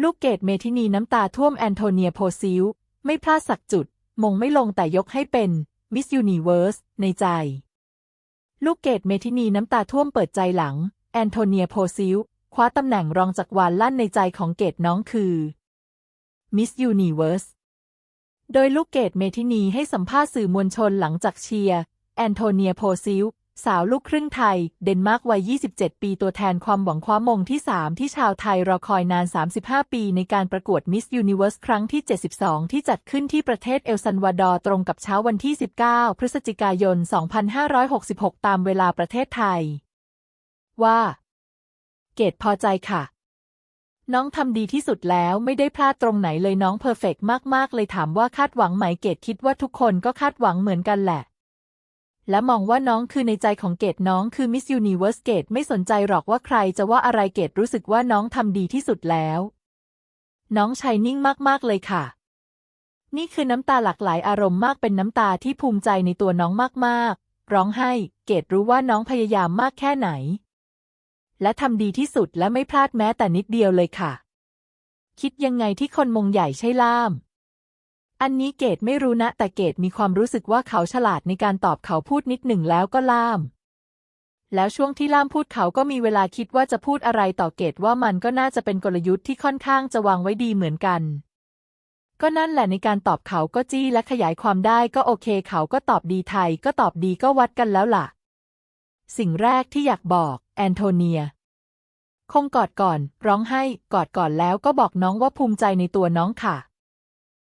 ลูกเกดเมทินีน้ำตาท่วมแอนโทเนียโพซิลไม่พลาดสักจุด มงไม่ลงแต่ยกให้เป็นมิสยูนิเวิร์สในใจ ลูกเกดเมทินีน้ำตาท่วมเปิดใจหลัง แอนโทเนียโพซิลคว้าตำแหน่งรองจากรวานลั่นในใจของเกดน้องคือมิสยูนิเวิร์สโดยลูกเกดเมทินีให้สัมภาษณ์สื่อมวลชนหลังจากเชียร์แอนโทเนียโพซิล สาวลูกครึ่งไทย เดนมาร์กวัย 27 ปีตัวแทนความหวังคว้ามงที่ 3 ที่ชาวไทยรอคอยนาน 35 ปีในการประกวดมิสยูนิเว r ร์สครั้งที่ 72 ที่จัดขึ้นที่ประเทศเอลซันวาดอร์ตรงกับเช้าวันที่ 19 พฤศจิกายน 2566 ตามเวลาประเทศไทย ว่า เกดพอใจค่ะ น้องทำดีที่สุดแล้วไม่ได้พลาดตรงไหนเลยน้องเพอร์เฟกมากๆ เลยถามว่าคาดหวังไหมเกดคิดว่าทุกคนก็คาดหวังเหมือนกันแหละ และมองว่าน้องคือในใจของเกดน้องคือมิสยูนิเว r ร์สเกดไม่สนใจหรอกว่าใครจะว่าอะไรเกดรู้สึกว่าน้องทำดีที่สุดแล้ว น้องชายนิ่งมากๆเลยค่ะ นี่คือน้ำตาหลากหลายอารมณ์มากเป็นน้ำตาที่ภูมิใจในตัวน้องมากๆ ร้องไห้ เกดรู้ว่าน้องพยายามมากแค่ไหน และทำดีที่สุดและไม่พลาดแม้แต่นิดเดียวเลยค่ะ คิดยังไงที่คนมงใหญ่ใช่ล่าม อันนี้เกดไม่รู้นะ แต่เกดมีความรู้สึกว่าเขาฉลาดในการตอบเขาพูดนิดหนึ่งแล้วก็ล่าม แล้วช่วงที่ล่ามพูดเขาก็มีเวลาคิดว่าจะพูดอะไรต่อเกดว่ามันก็น่าจะเป็นกลยุทธ์ที่ค่อนข้างจะวางไว้ดีเหมือนกัน ก็นั่นแหละในการตอบเขาก็จี้และขยายความได้ก็โอเค เขาก็ตอบดีไทย ก็ตอบดีก็วัดกันแล้วล่ะ สิ่งแรกที่อยากบอกแอนโทเนียคงกอดก่อน ร้องให้กอดก่อนแล้วก็บอกน้องว่าภูมิใจในตัวน้องค่ะ